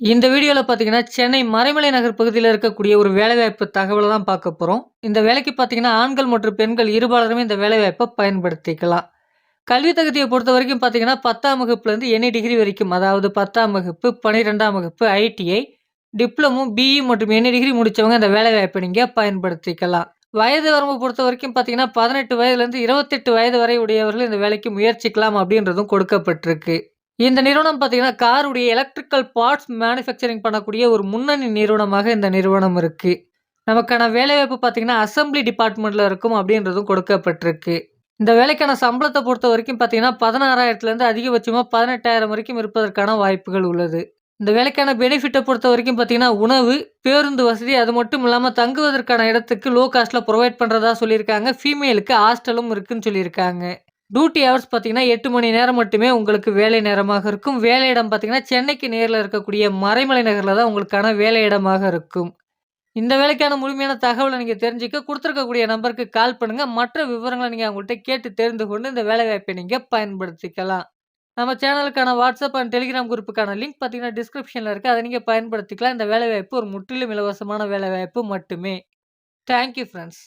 இந்த வீடியோவில் பார்த்தீங்கன்னா சென்னை மறைமலை நகர் பகுதியில் இருக்கக்கூடிய ஒரு வேலைவாய்ப்பு தகவலை தான் பார்க்க போகிறோம் இந்த வேலைக்கு பார்த்தீங்கன்னா ஆண்கள் மற்றும் பெண்கள் இருபாலருமே இந்த வேலைவாய்ப்பை பயன்படுத்திக்கலாம். கல்வி தகுதியை பொறுத்த வரைக்கும் பார்த்தீங்கன்னா பத்தாம் வகுப்புலேருந்து எனி டிகிரி வரைக்கும் அதாவது பத்தாம் வகுப்பு பன்னிரெண்டாம் வகுப்பு ஐடிஐ டிப்ளமோ பிஇ மற்றும் எனி டிகிரி முடித்தவங்க இந்த வேலைவாய்ப்பை நீங்கள் பயன்படுத்திக்கலாம். வயது வரம்பு பொறுத்த வரைக்கும் பார்த்தீங்கன்னா பதினெட்டு வயதுலேருந்து இருபத்தெட்டு வயது வரை உடையவர்கள் இந்த வேலைக்கு முயற்சிக்கலாம் அப்படின்றதும் கொடுக்கப்பட்டிருக்கு. இந்த நிறுவனம் பார்த்தீங்கன்னா காருடைய எலக்ட்ரிக்கல் பார்ட்ஸ் மேனுஃபேக்சரிங் பண்ணக்கூடிய ஒரு முன்னணி நிறுவனமாக இந்த நிறுவனம் இருக்குது நமக்கான வேலைவாய்ப்பு பார்த்தீங்கன்னா அசம்பிளி டிபார்ட்மெண்ட்டில் இருக்கும் அப்படின்றதும் கொடுக்கப்பட்டிருக்கு. இந்த வேலைக்கான சம்பளத்தை பொறுத்த வரைக்கும் பார்த்தீங்கன்னா பதினாறாயிரத்துலேருந்து அதிகபட்சமாக பதினெட்டாயிரம் வரைக்கும் இருப்பதற்கான வாய்ப்புகள் உள்ளது. இந்த வேலைக்கான பெனிஃபிட்டை பொறுத்த வரைக்கும் பார்த்தீங்கன்னா உணவு பேருந்து வசதி அது மட்டும் இல்லாமல் தங்குவதற்கான இடத்துக்கு லோ காஸ்ட்டில் ப்ரொவைட் பண்ணுறதா சொல்லியிருக்காங்க. ஃபீமேலுக்கு ஹாஸ்டலும் இருக்குன்னு சொல்லியிருக்காங்க. டியூட்டி ஹவர்ஸ் பார்த்தீங்கன்னா எட்டு மணி நேரம் மட்டுமே உங்களுக்கு வேலை நேரமாக இருக்கும். வேலையிடம் பார்த்தீங்கன்னா சென்னைக்கு நேரில் இருக்கக்கூடிய மறைமலை நகரில் தான் உங்களுக்கான வேலையிடமாக இருக்கும். இந்த வேலைக்கான முழுமையான தகவலை நீங்கள் தெரிஞ்சுக்க கொடுத்துருக்கக்கூடிய நம்பருக்கு கால் பண்ணுங்கள் மற்ற விவரங்களை நீங்கள் அவங்கள்ட்ட கேட்டு தெரிந்து கொண்டு இந்த வேலைவாய்ப்பை நீங்கள் பயன்படுத்திக்கலாம். நம்ம சேனலுக்கான வாட்ஸ்அப் அண்ட் டெலிகிராம் குரூப்புக்கான லிங்க் பார்த்தீங்கன்னா டிஸ்கிரிப்ஷனில் இருக்குது அதை நீங்கள் பயன்படுத்திக்கலாம். இந்த வேலைவாய்ப்பு ஒரு முற்றிலும் இலவசமான வேலைவாய்ப்பு மட்டுமே. Thank you friends